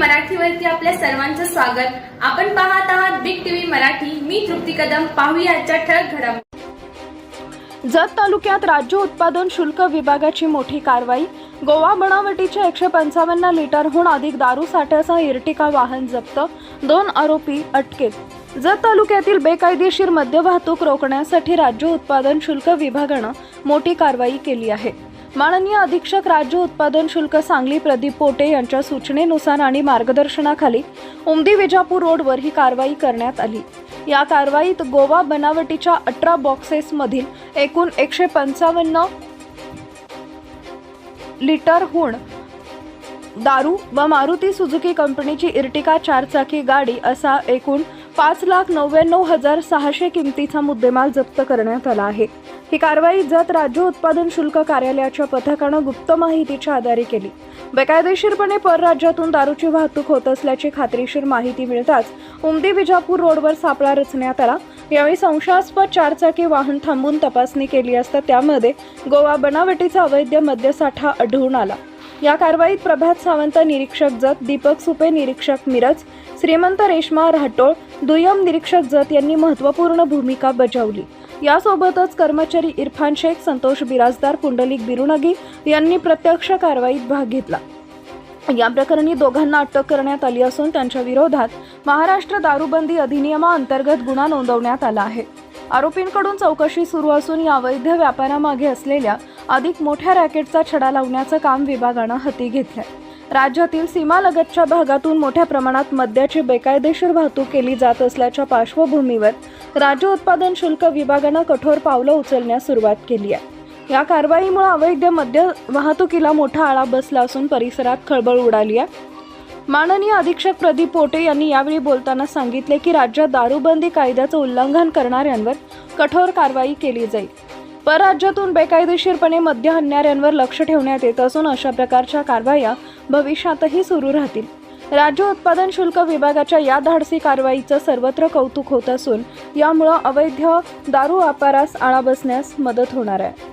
मराठीवरती आपल्या सर्वांचं स्वागत. आपण पाहत आहात बिग टीव्ही मराठी. मी तृप्ती कदम. पाहूया आजच्या ठळक घडामोडी. जत तालुक्यात राज्य उत्पादन शुल्क विभागाची मोठी कारवाई. गोवा बनावटीच्या एकशे पंचावन्न लिटरहून अधिक दारू साठ्याचा इर्टिका वाहन जप्त. दोन आरोपी अटकेत. जत तालुक्यातील बेकायदेशीर मद्य वाहतूक रोखण्यासाठी राज्य उत्पादन शुल्क विभागानं मोठी कारवाई केली आहे. माननीय अधीक्षक राज्य उत्पादन शुल्क सांगली प्रदीप पोटे यांच्या सूचनेनुसार आणि मार्गदर्शनाखाली उमदी विजापूर रोडवर ही कारवाई करण्यात आली. या कारवाईत गोवा बनावटीच्या अठरा बॉक्सेसमधील एकूण एकशे पंचावन्न लिटरहून दारू व मारुती सुझुकी कंपनीची इर्टिका चारचाकी गाडी असा एकूण पाच लाख नव्याण्णव हजार सहाशे किमतीचा मुद्देमाल जप्त करण्यात आला आहे. ही कारवाई जत राज्य उत्पादन शुल्क कार्यालयाच्या पथकानं गुप्त माहितीच्या आधारे केली. बेकायदेशीरपणे परराज्यातून दारूची वाहतूक होत असल्याची खात्रीशीर माहिती मिळताच उमदी विजापूर रोडवर सापळा रचण्यात आला. यावेळी संशयास्पद चारचाकी वाहन थांबून तपासणी केली असता त्यामध्ये गोवा बनावटीचा अवैध मद्यसाठा आढळून आला. या कारवाईत प्रभात सावंत निरीक्षक जत दीपक सुपे निरीक्षक मिरज श्रीमंत रेश्मा राठोळ दुय्यम निरीक्षक जत यांनी महत्त्वपूर्ण भूमिका बजावली. यासोबतच कर्मचारी इरफान शेख संतोष बिराजदार पुंडलिक बिरुनगी यांनी प्रत्यक्ष कारवाईत भाग घेतला. या प्रकरणी दोघांना अटक करण्यात आली असून त्यांच्या विरोधात महाराष्ट्र दारूबंदी अधिनियमाअंतर्गत गुन्हा नोंदवण्यात आला आहे. आरोपींकडून चौकशी सुरू असून या अवैध व्यापारामागे असलेल्या अधिक मोठ्या रॅकेटचा छडा लावण्याचं काम विभागानं हाती घेतलंय. राज्यातील सीमालगतच्या भागातून मोठ्या प्रमाणात मद्याची बेकायदेशीर वाहतूक केली जात असल्याच्या पार्श्वभूमीवर राज्य उत्पादन शुल्क विभागानं कठोर पावलं उचलण्यास सुरुवात केली आहे. या कारवाईमुळे अवैध मद्य वाहतुकीला मोठा आळा बसला असून परिसरात खळबळ उडाली आहे. माननीय अधीक्षक प्रदीप पोटे यांनी यावेळी बोलताना सांगितले की राज्यात दारूबंदी कायद्याचं उल्लंघन करणाऱ्यांवर कठोर कारवाई केली जाईल. परराज्यातून बेकायदेशीरपणे मद्य आणणाऱ्यांवर लक्ष ठेवण्यात येत असून अशा प्रकारच्या कारवाया भविष्यातही सुरू राहतील. राज्य उत्पादन शुल्क विभागाच्या या धाडसी कारवाईचं सर्वत्र कौतुक होत असून यामुळं अवैध दारू व्यापारास आळा बसण्यास मदत होणार आहे.